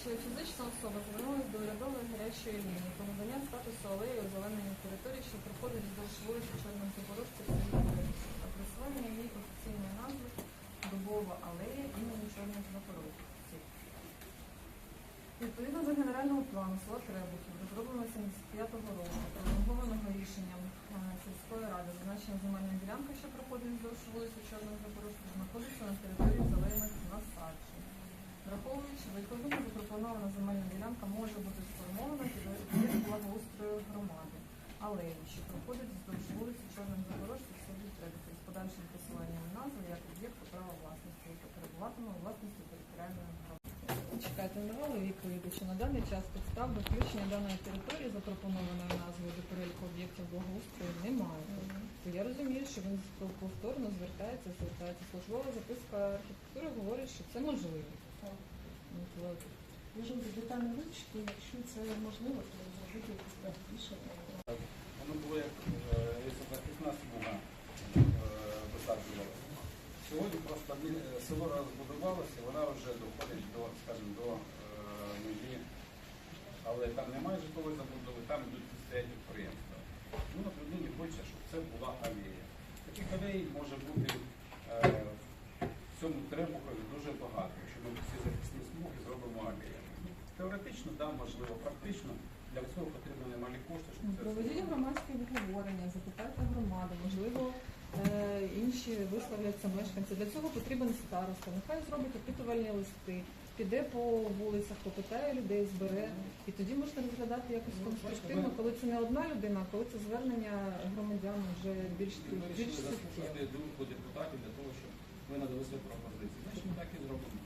що фізична особа звернулася до урядової гарячої лінії про статусу алеї озеленення території, що проходить вздовж вулиці Чорних Запорожців та Запорожців, присвоєння її офіційної назви Дубова алея імені Чорних Запорожців. Відповідно до генерального плану села Требухів, розробленого 75-го року, пролонгованого рішенням е, сільської ради, зазначена земельна ділянка, що проходить вздовж вулиці Чорних Запорожців, знаходиться на території зелених насаджень. Враховуючи відповідно запропонована земельна ділянка може бути сформована під благоустрою громади, алеї, що проходить вздовж вулиці в селі Требухів з подальшим посиланням назви як об'єкту права власності, яке перебуватиме у власності територіальної громади. Чекайте, надавали відповіді, що на даний час підстав до включення даної території запропонованої назвою до переліку об'єктів благоустрою немає. То я розумію, що він повторно звертається, звертається. Службова записка архітектури говорить, що це можливо. Можемо детально вивчити, якщо це можливо, то зробити якісь проект рішення. Воно було як лісозахисна смуга висаджувалася. Сьогодні просто е, село розбудувалося, вона вже доходить до, скажімо, до е, межі, але там немає житлової забудови, там йдуть стоять підприємства. Ну, от людині хочеться, щоб це була алея. Таких алей може бути е, в цьому Требухові дуже багато, якщо да, можливо, практично. Для цього потрібно немалі кошти, щоб ну, це проведіть зробити. громадське обговорення, запитайте громаду, можливо, е, інші висловляться мешканці. Для цього потрібен староста. Нехай зробить опитувальні листи, піде по вулицях, попитає людей, збере. І тоді можна розглядати якось конструктивно, коли це не одна людина, а коли це звернення громадян вже більш Ми більш вирішили суттєве. заслухати думку депутатів для того, щоб ви надали пропозиції. Значить, ми так і зробимо.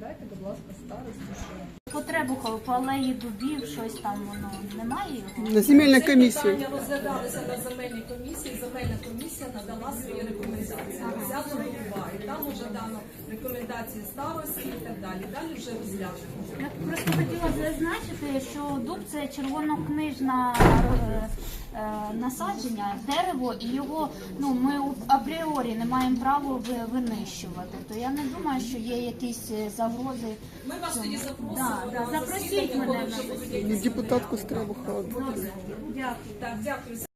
Передайте, будь ласка, старості, що По по алеї дубів, щось там воно немає його. На земельну Це питання розглядалося на земельній комісії. Земельна комісія надала свої рекомендації. Взято до уваги. Там уже дано рекомендації старості і так далі. Далі вже розглянемо. Я просто хотіла зазначити, що дуб це червонокнижна е, е, насадження, дерево, і його ну ми апріорі не маємо права ви- винищувати. То я не думаю, що є якісь е, загрози. Ми вас тоді запросимо Да, да, запросіть мене на вже будуть Ну, якісь Дякую. Так, дякую.